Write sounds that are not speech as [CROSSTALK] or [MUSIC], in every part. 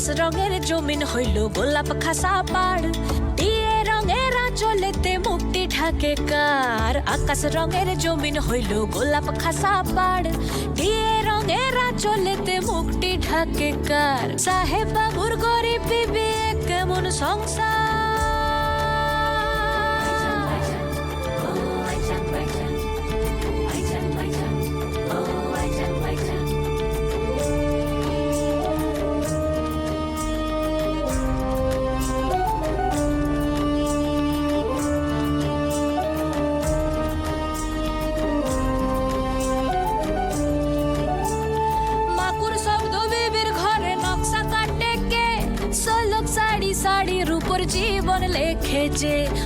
আকাশ রঙের জমিন হইল গোলাপ খাসা পাড়। দিয়ে রঙের চলেতে মুক্তি ঢাকে কার। আকাশ রঙের জমিন হইল গোলাপ খাসা পাড়। দিয়ে রঙের চলেতে মুক্তি ঢাকে কার। সাহেব বাবুর গরিব বিবেক কেমন সংসার? digit.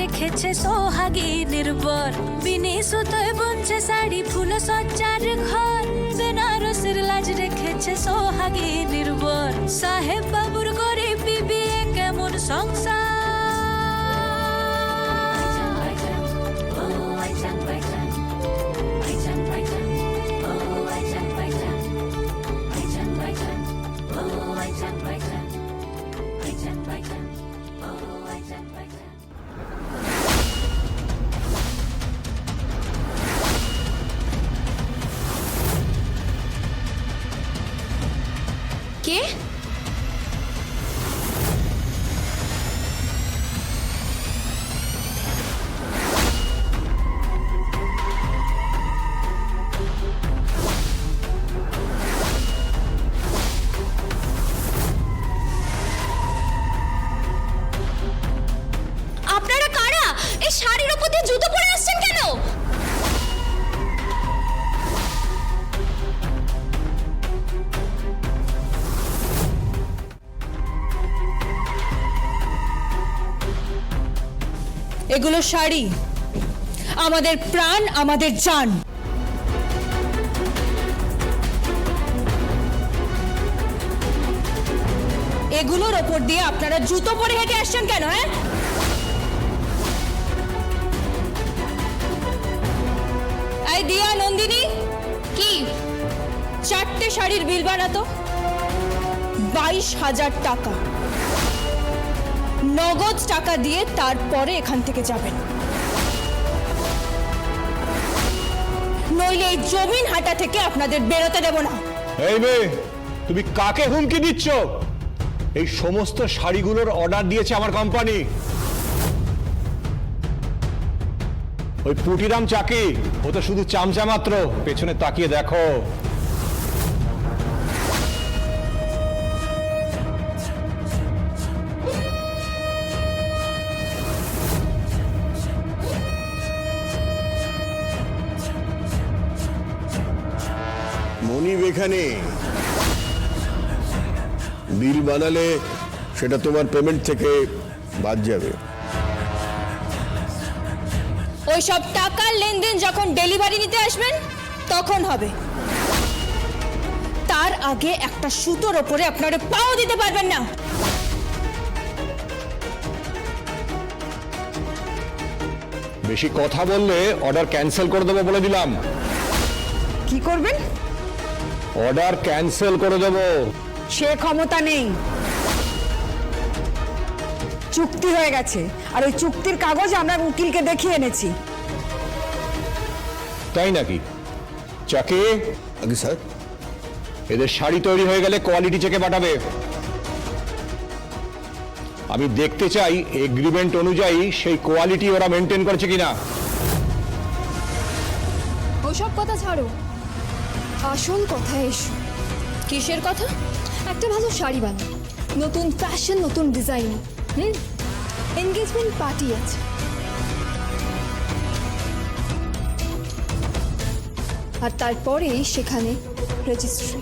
রেখেছে সোহাগী নির্ভর। বিনি সুতোয় বুনছে শাড়ি, ফুল সজ্জার ঘর। বেনারসির লাজ রেখেছে সোহাগী নির্ভর। সাহেব বাবুর শাড়ির উপর দিয়ে জুতো পরে আসছেন কেন? এগুলো শাড়ি। আমাদের প্রাণ, আমাদের জান। এগুলোর ওপর দিয়ে আপনারা জুতো পরে হেঁটে আসছেন কেন হ্যাঁ? চারটে শাড়ির বিল বানাতো? বাইশ হাজার টাকা। নগদ টাকা দিয়ে তারপরে এখান থেকে যাবেন। নইলে এই জমিন হাটা থেকে আপনাদের বেরোতে দেব না। এই মেয়ে, তুমি কাকে হুমকি দিচ্ছ? এই সমস্ত শাড়িগুলোর অর্ডার দিয়েছে আমার কোম্পানি। ওই পুটিরাম চাকি, ও তো শুধু চামচা মাত্র, পেছনে তাকিয়ে দেখো। মনিব এখানে। বিল বানালে সেটা তোমার পেমেন্ট থেকে বাদ যাবে। ওই সব টাকার লেনদেন যখন ডেলিভারি নিতে আসবেন তখন হবে। তার আগে একটা সুতোর ওপরে আপনারা পাও দিতে পারবেন না। বেশি কথা বললে অর্ডার ক্যান্সেল করে দেবো বলে দিলাম। কি করবেন? অর্ডার ক্যান্সেল করে দেবো। সে ক্ষমতা নেই। চুক্তি হয়ে গেছে। আর ওই চুক্তির কাগজ আমরা উকিলকে দেখিয়ে এনেছি। তাই নাকি? চাকি? আগে স্যার এদের শাড়ি তৈরি হয়ে গেলে কোয়ালিটি চেকে পাঠাবে। আমি দেখতে চাই এগ্রিমেন্ট অনুযায়ী সেই কোয়ালিটি ওরা মেনটেন করছে কিনা। ওসব কথা ছাড়ো। আসল কথা এসো। কিসের কথা? একটা ভালো শাড়ি বানাও। নতুন ফ্যাশন নতুন ডিজাইন হুম? এনগেজমেন্ট পার্টি আছে। আর তারপরেই সেখানে রেজিস্ট্রি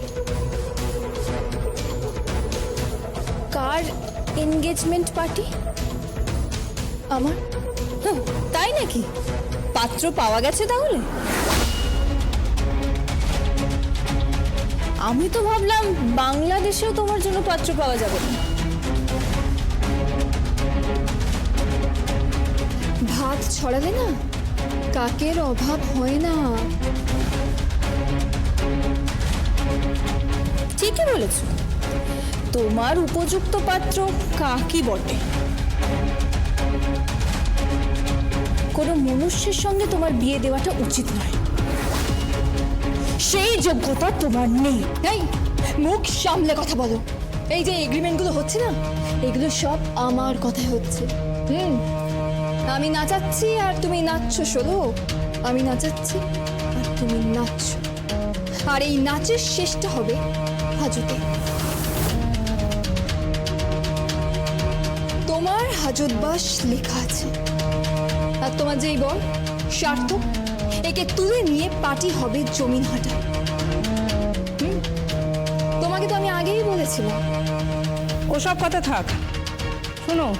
কার এনগেজমেন্ট পার্টি আমার? তাই নাকি? পাত্র পাওয়া গেছে তাহলে? আমি তো ভাবলাম বাংলাদেশেও তোমার জন্য পাত্র পাওয়া যাবে। ভাত ছড়ালে না কাকের অভাব হয় না। ঠিকই বলেছ। তোমার উপযুক্ত পাত্র কাকই বটে। কোনো মনুষ্যের সঙ্গে তোমার বিয়ে দেওয়াটা উচিত নয়। সেই যোগ্যতা তোমার নেই। এই, মুখ সামলে কথা বলো। এই যে এগ্রিমেন্টগুলো হচ্ছে না, এগুলো সব আমার কথায় হচ্ছে। হুম, আমি নাচাচ্ছি আর তুমি নাচছো, শোনো। আমি নাচাচ্ছি আর তুমি নাচছো। আর এই নাচের শেষটা হবে হাজতে। তোমার হাজতবাস লেখা আছে। আর তোমার যেই বল সার্থক একে তুলে নিয়ে পার্টি হবে জমিন হাটা তোমাকে তো আমি আগেই বলেছিলাম। ওসব কথা থাক। শোনো,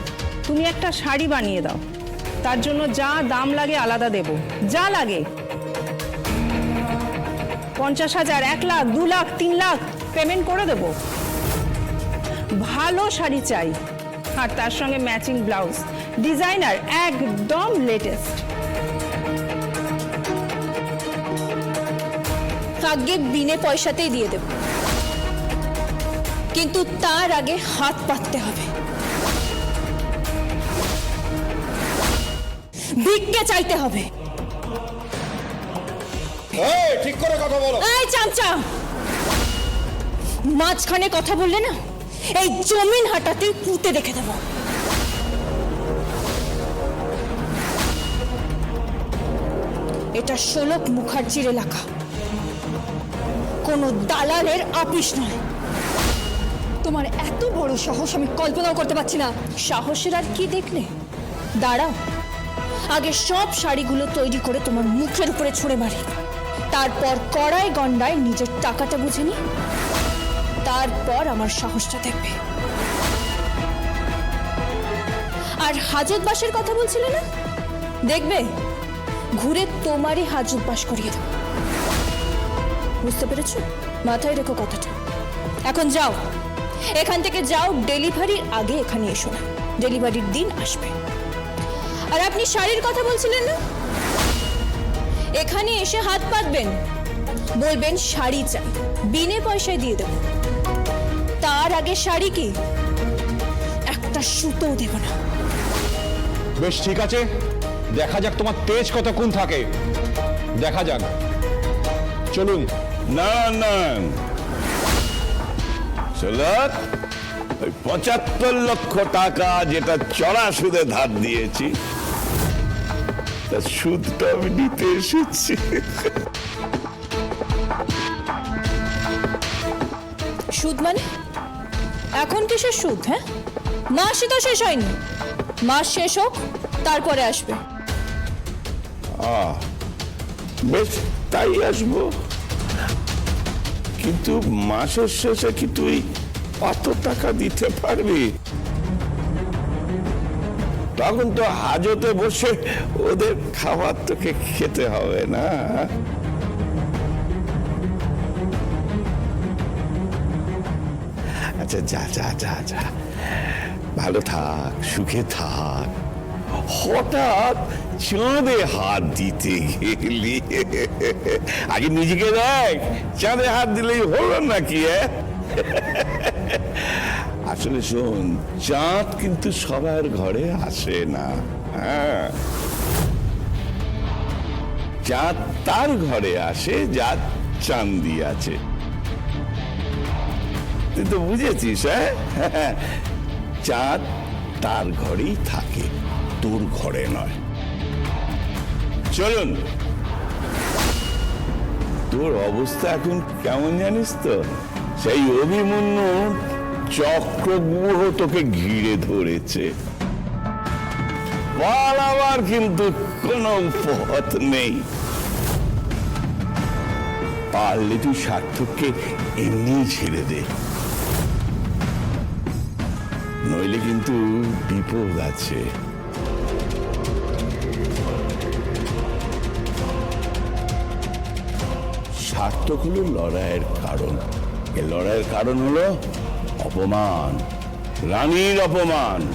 তুমি একটা শাড়ি বানিয়ে দাও। তার জন্য যা দাম লাগে আলাদা দেব। যা লাগে। পঞ্চাশ হাজার, এক লাখ, দু লাখ, তিন লাখ পেমেন্ট করে দেব। ভালো শাড়ি চাই। আর তার সঙ্গে ম্যাচিং ব্লাউজ ডিজাইনার একদম লেটেস্ট আগে বিনে পয়সাতেই দিয়ে দেব। কিন্তু তার আগে হাত পাততে হবে। ভিক্ষে চাইতে হবে। ঠিক করে কথা বলো। এই চামচা! মাঝখানে কথা বললে না এই জমিন হাটাতে পুঁতে রেখে দেবো। এটা ষোলক মুখার্জির এলাকা। কোনো দালালের আপিস নয়। তোমার এত বড় সাহস আমি কল্পনাও করতে পারছি না। সাহসের আর কি দেখলে? দাঁড়াও। আগে সব শাড়িগুলো তৈরি করে তোমার মুখের উপরে ছুঁড়ে মারি। তারপর কড়াই গন্ডায় নিজের টাকাটা বুঝে নি। তারপর আমার সাহসটা দেখবে। আর হাজত বাসের কথা বলছিলে না? দেখবে? ঘুরে তোমারই হাজত বাস করিয়ে দেবো। বুঝতে পেরেছ? মাথায় রেখো কথাটা। এখন যাও। এখান থেকে যাও ডেলিভারির আগে এখানে এসো না। ডেলিভারির দিন আসবে। আর আপনি শাড়ির কথা বলছিলেন না? এখানে এসে হাত পাতবেন। বলবেন, শাড়ি চাই। বিনে পয়সায় দিয়ে দেব। তার আগে শাড়ি কি? একটা সুতোও দেব না। বেশ, ঠিক আছে। দেখা যাক তোমার তেজ কতক্ষণ থাকে। দেখা যাক। চলুন। না না ওই পঁচাত্তর লক্ষ টাকা যেটা চড়া সুদে ধার দিয়েছি তার সুদটা আমি নিতে এসেছি। সুদ মানে? এখন কিসের সুদ হ্যাঁ? মাসই তো শেষ হয়নি। মাস শেষ হোক তারপরে আসবে। বেশ তাই আসব। কিন্তু মাসের শেষে কি তুই অত টাকা দিতে পারবি? তখন তো হাজতে বসে ওদের খাবার তোকে খেতে হবে না। আচ্ছা যা যা যা যা। ভালো থাক, সুখে থাক। হঠাৎ চাঁদে হাত দিতে গেলি। আগে নিজেকে দেখ, চাঁদে হাত দিলেই হলো নাকি? আসলে শোন, চাঁদ কিন্তু সবার ঘরে আসে না হ্যাঁ? চাঁদ তার ঘরে আসে, যার চাঁদি আছে। তুই তো বুঝেছিস হ্যাঁ? চাঁদ তার ঘরেই থাকে, তোর ঘরে নয়। চলুন। তোর অবস্থা এখন কেমন জানিস তো? সেই অভিমন্যু চক্রব্যূহ তোকে ঘিরে ধরেছে। পালাবার কিন্তু কোনো পথ নেই। পারলে তুই সার্থককে এমনি ছেড়ে দে। নইলে কিন্তু বিপদ আছে। সার্থক হলো লড়াইয়ের কারণ। এ লড়াইয়ের কারণ হলো অপমান, রানীর অপমান।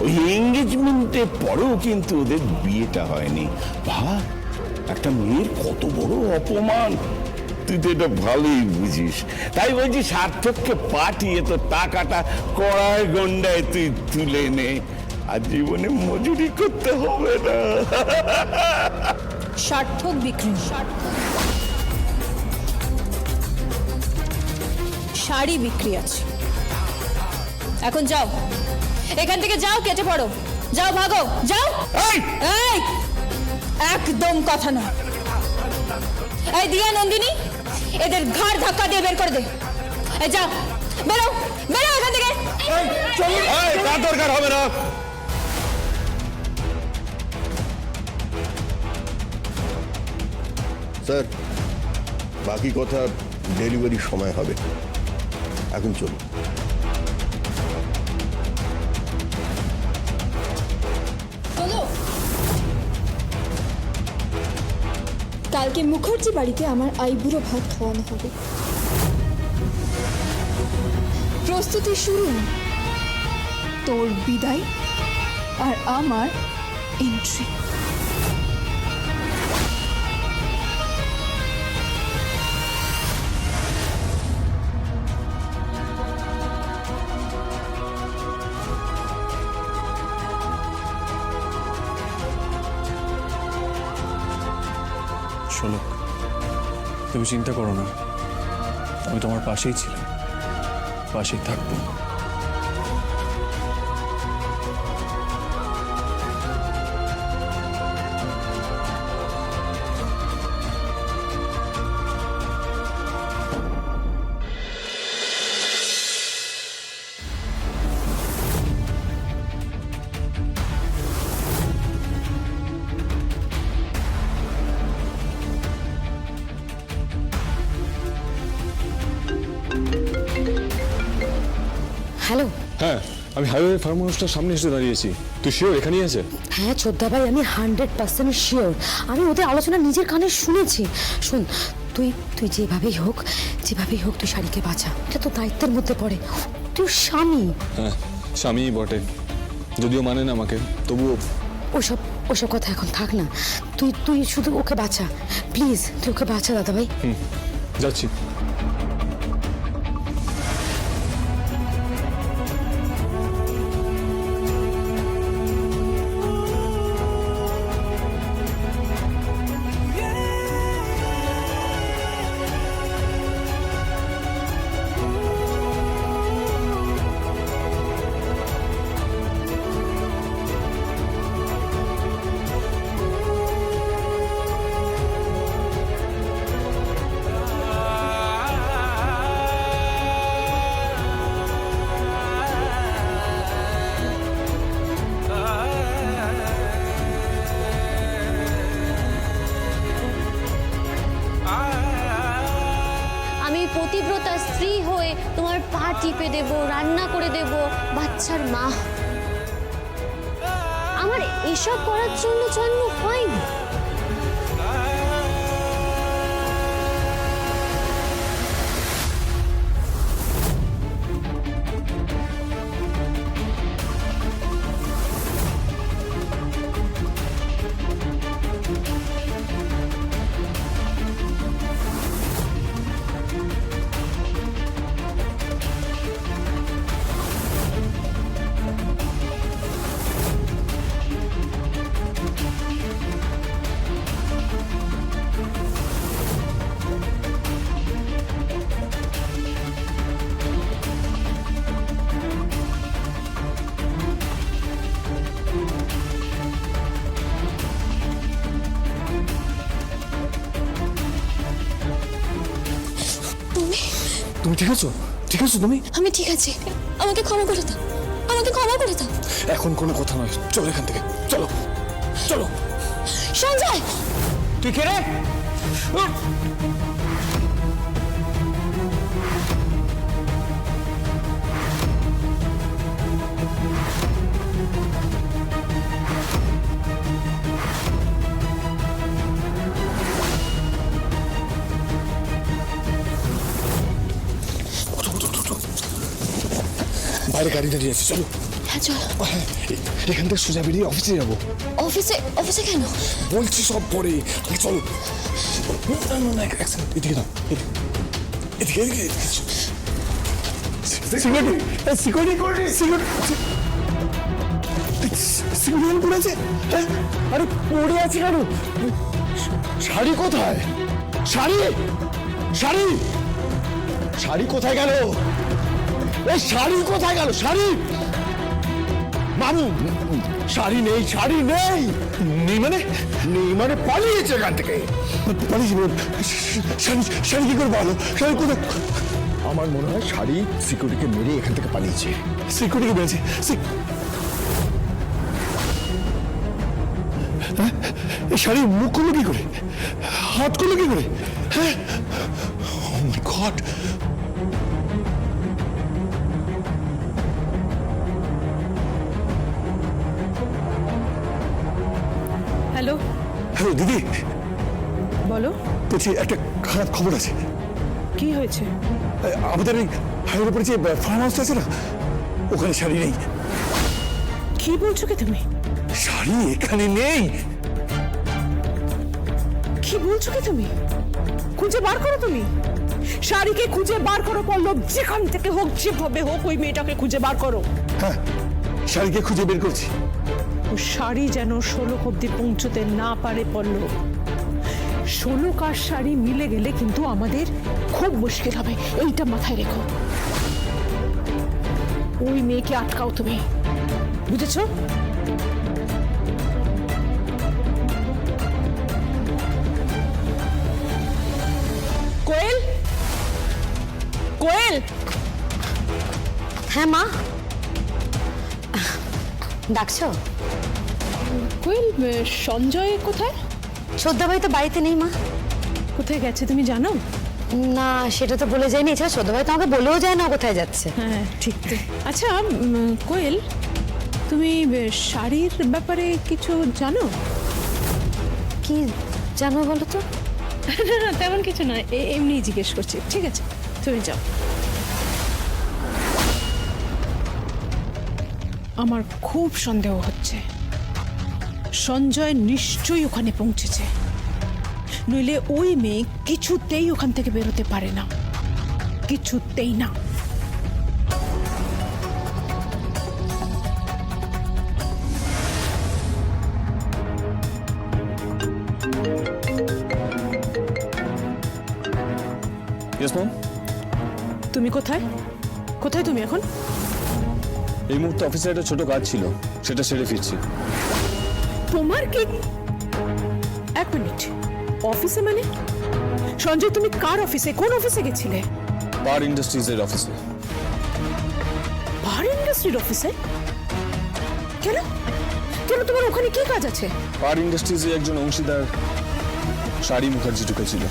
ওই এঙ্গেজমেন্টের পরেও কিন্তু ওদের বিয়েটা হয়নি। ভাব একটা মেয়ের কত বড় অপমান। তুই তো এটা ভালোই বুঝিস। তাই বলছি সার্থককে পাঠিয়ে তো টাকাটা কড়ায় গন্ডায় তুই তুলে নে। আর জীবনে মজুরি করতে হবে না। [LAUGHS] সার্থক বিক্রি। শাড়ি বিক্রি আছে। এখন যাও। এখান থেকে যাও কেটে পড়ো। যাও ভাগো। যাও। এই! একদম কথা না এই দিয়া নন্দিনী এদের ঘাড় ধাক্কা দিয়ে বের করে দে। এই যাও বেরো বেরো এখান থেকে। এই, দরকার হবে না। স্যার, বাকি কথা ডেলিভারির সময় হবে। এখন চলুন। কালকে মুখার্জি বাড়িতে আমার আইবুড়ো ভাত খাওয়ানো হবে। প্রস্তুতি শুরু। তোর বিদায় আর আমার এন্ট্রি তুমি চিন্তা করো না। আমি তোমার পাশেই ছিলাম। পাশেই থাকব। আমি হাইওয়ে ফার্ম হাউসটার সামনে এসে দাঁড়িয়েছি। তুই শিওর এখানেই আছে? হ্যাঁ ছোদ্দা ভাই আমি হান্ড্রেড পার্সেন্ট শিওর আমি ওদের আলোচনা নিজের কানে শুনেছি। শোন তুই তুই যেভাবেই হোক যেভাবেই হোক তুই শাড়িকে বাঁচা। এটা তো দায়িত্বের মধ্যে পড়ে। তুই স্বামী। হ্যাঁ স্বামীই বটে। যদিও মানে না আমাকে তবুও। ওসব ওসব কথা এখন থাক না। তুই তুই শুধু ওকে বাঁচা। প্লিজ তুই ওকে বাঁচা দাদা ভাই যাচ্ছি। পা টিপে দেব রান্না করে দেব বাচ্চার মা। আমার এসব করার জন্য জন্ম হয়নি। তুমি ঠিক আছো? ঠিক আছে তুমি? আমি ঠিক আছি। আমাকে ক্ষমা করে দাও। আমাকে ক্ষমা করে দাও। এখন কোনো কথা নয়। চলো এখান থেকে। চলো। চলো। সঞ্জয়! তুই কে রে? বাইরে গাড়ি দাঁড়িয়ে আছে চলো। হ্যাঁ চলো। হ্যাঁ, এখান থেকে সোজা বেরিয়ে অফিসে যাব। অফিসে অফিসে কেন? বলছি সব পরে। আগে চলো। এদিকে দাও এদিকে। এদিকে সিকিউরিটি সিকিউরিটি সিকিউরিটি হ্যাঁ আরে পড়ে আছে কেন? শাড়ি কোথায়? শাড়ি? শাড়ি? শাড়ি কোথায় গেল? এই শাড়ি কোথায় গেল? শাড়ি? মামু শাড়ি নেই শাড়ি নেই। নেই মানে? নেই মানে পালিয়েছে এখান থেকে। পালিয়েছে শাড়ি শাড়ি কি করে পালো শাড়ি কোথায়? আমার মনে হয় শাড়ি সিকিউরিটিকে মেরে এখান থেকে পালিয়েছে। সিকিউরিটিকে মেরেছে? হ্যাঁ? এই শাড়ি মুখ করল কি করে? হাত করল কি করে? হ্যাঁ? ও মাই গড দিদি। বলো। বলছি একটা খারাপ খবর আছে। কি হয়েছে? আমাদের এই হাইওয়ের উপরে যে ফার্ম হাউসটা আছে না ওখানে শাড়ি নেই। কি বলছো কি তুমি? শাড়ি এখানে নেই। কি বলছো কি তুমি? খুঁজে বার করো তুমি। শাড়িকে খুঁজে বার করো পল্লব যেখান থেকে হোক যেভাবে হোক ওই মেয়েটাকে খুঁজে বার করো। হ্যাঁ শাড়িকে খুঁজে বের করছি। শাড়ি যেন ষোলো অব্দি পৌঁছতে না পারে পল্লব। ষোলো কার শাড়ি মিলে গেলে কিন্তু আমাদের খুব মুশকিল হবে, এইটা মাথায় রেখো। ওই মেয়েকে আটকাও তুমি। বুঝেছ? কোয়েল? কোয়েল? হ্যাঁ মা। ডাকছো? কোয়েল সঞ্জয় কোথায়? শ্রদ্ধাভাই তো বাড়িতে নেই মা। কোথায় গেছে তুমি জানো? না সেটা তো বলে যায়নি। এছাড়া শ্রদ্ধাভাই তো আমাকে বলেও যায় না কোথায় যাচ্ছে। হ্যাঁ ঠিক। তো আচ্ছা কোয়েল তুমি শাড়ির ব্যাপারে কিছু জানো? কি জানো বলো তো? না না তেমন কিছু না এমনি জিজ্ঞেস করছি। ঠিক আছে তুমি যাও। আমার খুব সন্দেহ হচ্ছে। সঞ্জয় নিশ্চয়ই ওখানে পৌঁছেছে। নইলে ওই মেয়ে কিছুতেই ওখান থেকে বেরোতে পারে না। কিছুতেই না। তুমি কোথায়? কোথায় তুমি এখন? এই মুহূর্তে অফিসে একটা ছোট কাজ ছিল। সেটা সেরে ফিরছি। তোমার কি? এক মিনিট। অফিসে মানে? সঞ্জয় তুমি কার অফিসে? কোন অফিসে গেছিলে? পার ইন্ডাস্ট্রিজের অফিসে। পার ইন্ডাস্ট্রির অফিসে? কেন? কেন তোমার ওখানে কি কাজ আছে? পার ইন্ডাস্ট্রিজে একজন অংশীদার শাড়ি মুখার্জি ঢুকেছিল।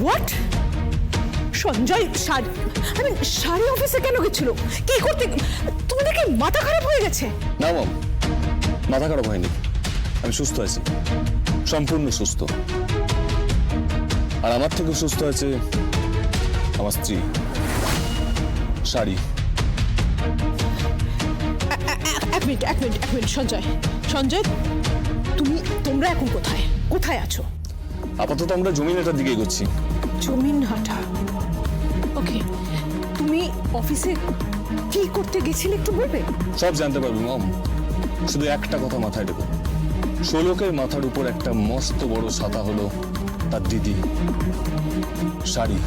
হোয়াট সঞ্জয় শাড়ি? আমি শাড়ি অফিসে কেন গেছিল? কি করতে তোমাদের কি মাথা খারাপ হয়ে গেছে? না ম্যাম মাথা খারাপ হয়নি। আমি সুস্থ আছি। সম্পূর্ণ সুস্থ। আর আমার থেকে সুস্থ আছে আমার স্ত্রী। শাড়ি। এক মিনিট এক মিনিট এক মিনিট সঞ্জয়। সঞ্জয় তুমি তোমরা এখন কোথায়? কোথায় আছো? আপাতত আমরা জমিনেটার দিকে এগোচ্ছি। জমিন হাটা? ওকে। তুমি অফিসে কি করতে গেছিলে একটু বলবে? সব জানতে পারবি মম। শুধু একটা কথা মাথায় ঢুকো শোলকের মাথার উপর একটা মস্ত বড় ছাতা হলো তার দিদি। শাড়ি।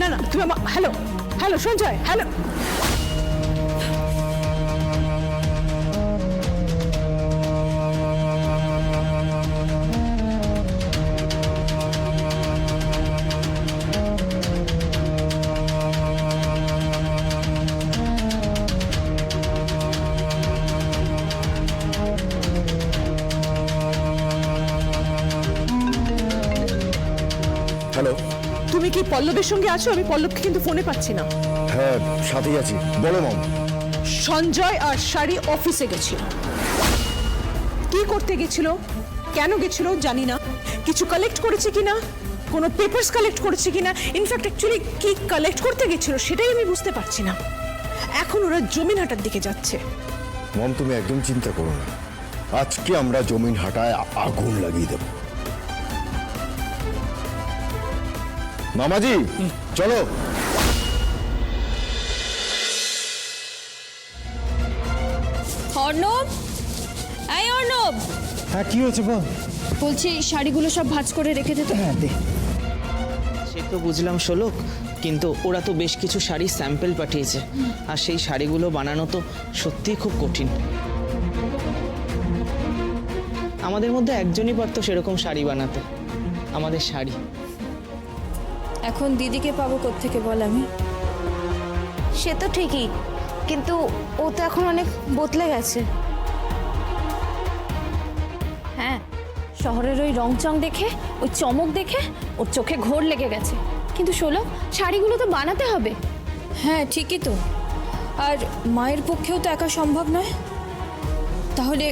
না না তুমি hello hello Sanjay hello hello তুমি কি পল্লবের সঙ্গে আছো? আমি পল্লবকে কিন্তু ফোনে পাচ্ছি না। হ্যাঁ সাথেই আছি। বলো মম সঞ্জয় আর শাড়ি অফিসে গেছিল। কি করতে গেছিল? কেন গেছিল? জানি না। কিছু কালেক্ট করেছে কিনা? কোনো পেপারস কালেক্ট করেছে কিনা? ইনফ্যাক্ট অ্যাকচুয়ালি কি কালেক্ট করতে গেছিল সেটাই আমি বুঝতে পারছি না। এখন ওরা জমিন হাটার দিকে যাচ্ছে। মম তুমি একদম চিন্তা করো না। আজকে আমরা জমিন হাটায় আগুন লাগিয়ে দেব। মামাজি চলো। অর্ণব? এই অর্ণব! হ্যাঁ কি হয়েছে বল? বলছি শাড়িগুলো সব ভাঁজ করে রেখে দে তো। হ্যাঁ দে। সে তো বুঝলাম শোলক কিন্তু ওরা তো বেশ কিছু শাড়ির স্যাম্পল পাঠিয়েছে। আর সেই শাড়িগুলো বানানো তো সত্যিই খুব কঠিন। আমাদের মধ্যে একজনই পারতো সেরকম শাড়ি বানাতে। আমাদের শাড়ি। এখন দিদিকে পাবো কোত্থেকে বল আমি? সে তো ঠিকই কিন্তু ও তো এখন অনেক বদলে গেছে। হ্যাঁ শহরের ওই রংচং দেখে ওই চমক দেখে ওর চোখে ঘোর লেগে গেছে। কিন্তু শোলো শাড়িগুলো তো বানাতে হবে। হ্যাঁ ঠিকই তো। আর মায়ের পক্ষেও তো একা সম্ভব নয়। তাহলে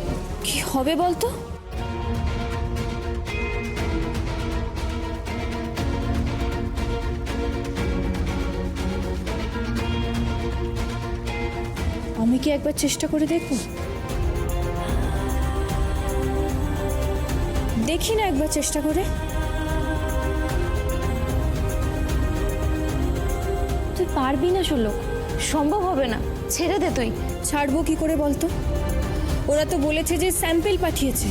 কি হবে বলতো? আমি কি একবার চেষ্টা করে দেখব দেখি না একবার চেষ্টা করে। তুই পারবি না সুলোক সম্ভব হবে না ছেড়ে দে তুই। ছাড়বো কি করে বলতো? ওরা তো বলেছে যে স্যাম্পেল পাঠিয়েছে।